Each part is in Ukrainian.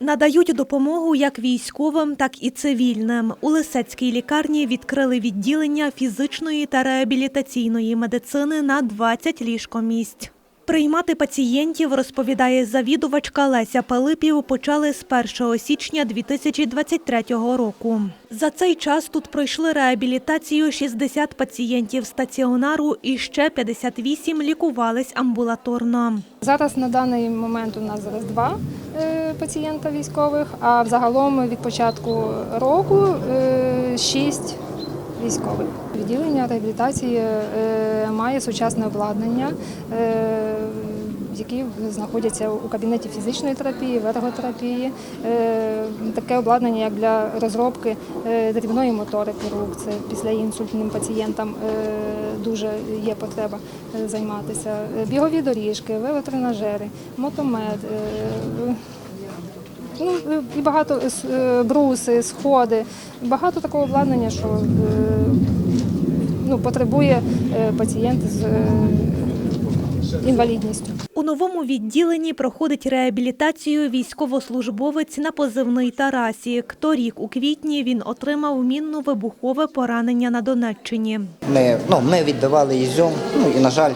Надають допомогу як військовим, так і цивільним. У Лисецькій лікарні відкрили відділення фізичної та реабілітаційної медицини на 20 ліжкомісць. Приймати пацієнтів, розповідає завідувачка Леся Пилипів, почали з 1 січня 2023 року. За цей час тут пройшли реабілітацію 60 пацієнтів стаціонару і ще 58 лікувались амбулаторно. Зараз на даний момент у нас зараз два пацієнта військових, а взагалом від початку року е, шість військових. Відділення реабілітації е, має сучасне обладнання, е, які знаходяться у кабінеті фізичної терапії, ерготерапії. Е, Таке обладнання, як для розробки е, дрібної моторики рук, це після інсультним пацієнтам е, дуже є потреба займатися. Бігові доріжки, велотренажери, мотомед. Ну, і багато бруси, сходи, багато такого обладнання, що ну, потребує пацієнт з інвалідністю. У новому відділенні проходить реабілітацію військовослужбовець на позивний Тарасік. Торік у квітні він отримав мінно-вибухове поранення на Донеччині. Ми, ну, ми відбивали Ізюм, ну і, на жаль,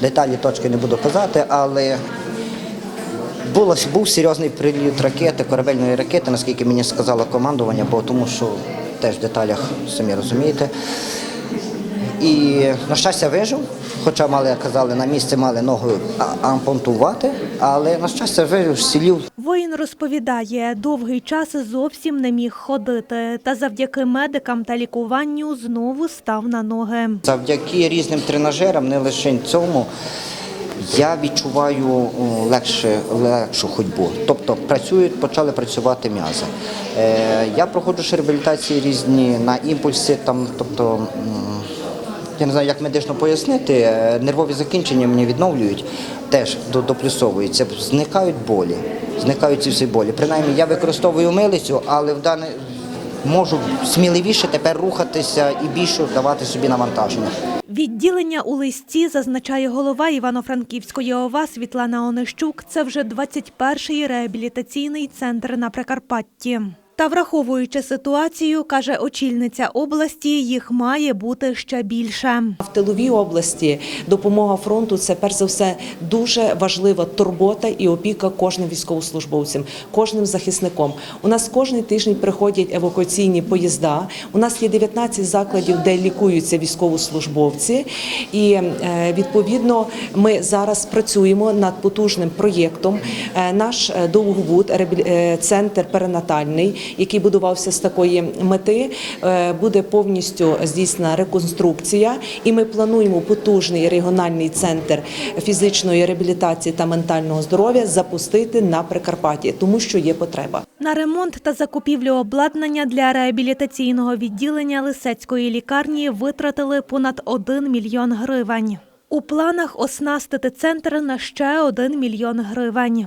деталі точки не буду казати, але було, був серйозний приліт ракети, корабельної ракети, наскільки мені сказало командування, бо тому що теж в деталях самі розумієте. І, на щастя, вижив, хоча мали, як казали, на місці мали ногу а- ампутувати, але, на щастя, вижив, сілів, Воїн розповідає, довгий час зовсім не міг ходити, та завдяки медикам та лікуванню знову став на ноги. Завдяки різним тренажерам, не лише цьому, я відчуваю легше, легшу ходьбу. Тобто працюють, почали працювати м'язи. Е, я проходжу реабілітації різні на імпульсі, там, тобто. Я не знаю, як медично пояснити, е, нервові закінчення мені відновлюють, теж до- доплюсовуються, зникають болі, зникають ці всі болі. Принаймні я використовую милицю, але в дане можу сміливіше тепер рухатися і більше давати собі навантаження. Відділення у листі, зазначає голова Івано-Франківської ОВА Світлана Онищук, це вже 21-й реабілітаційний центр на Прикарпатті. Та враховуючи ситуацію, каже очільниця області, їх має бути ще більше. В тиловій області допомога фронту це перш за все дуже важлива турбота і опіка кожним військовослужбовцем, кожним захисником. У нас кожний тиждень приходять евакуаційні поїзда. У нас є 19 закладів, де лікуються військовослужбовці, і е, відповідно ми зараз працюємо над потужним проєктом. Е, Наш е, Довгобуд, центр перинатальний, який будувався з такої мети, е, буде повністю здійснена реконструкція, і ми плануємо потужний регіональний центр фізичної реабілітації та ментального здоров'я запустити на Прикарпатті, тому що є потреба. На ремонт та закупівлю обладнання для реабілітаційного відділення Лисецької лікарні витратили понад 1 мільйон гривень. У планах оснастити центр на ще 1 мільйон гривень.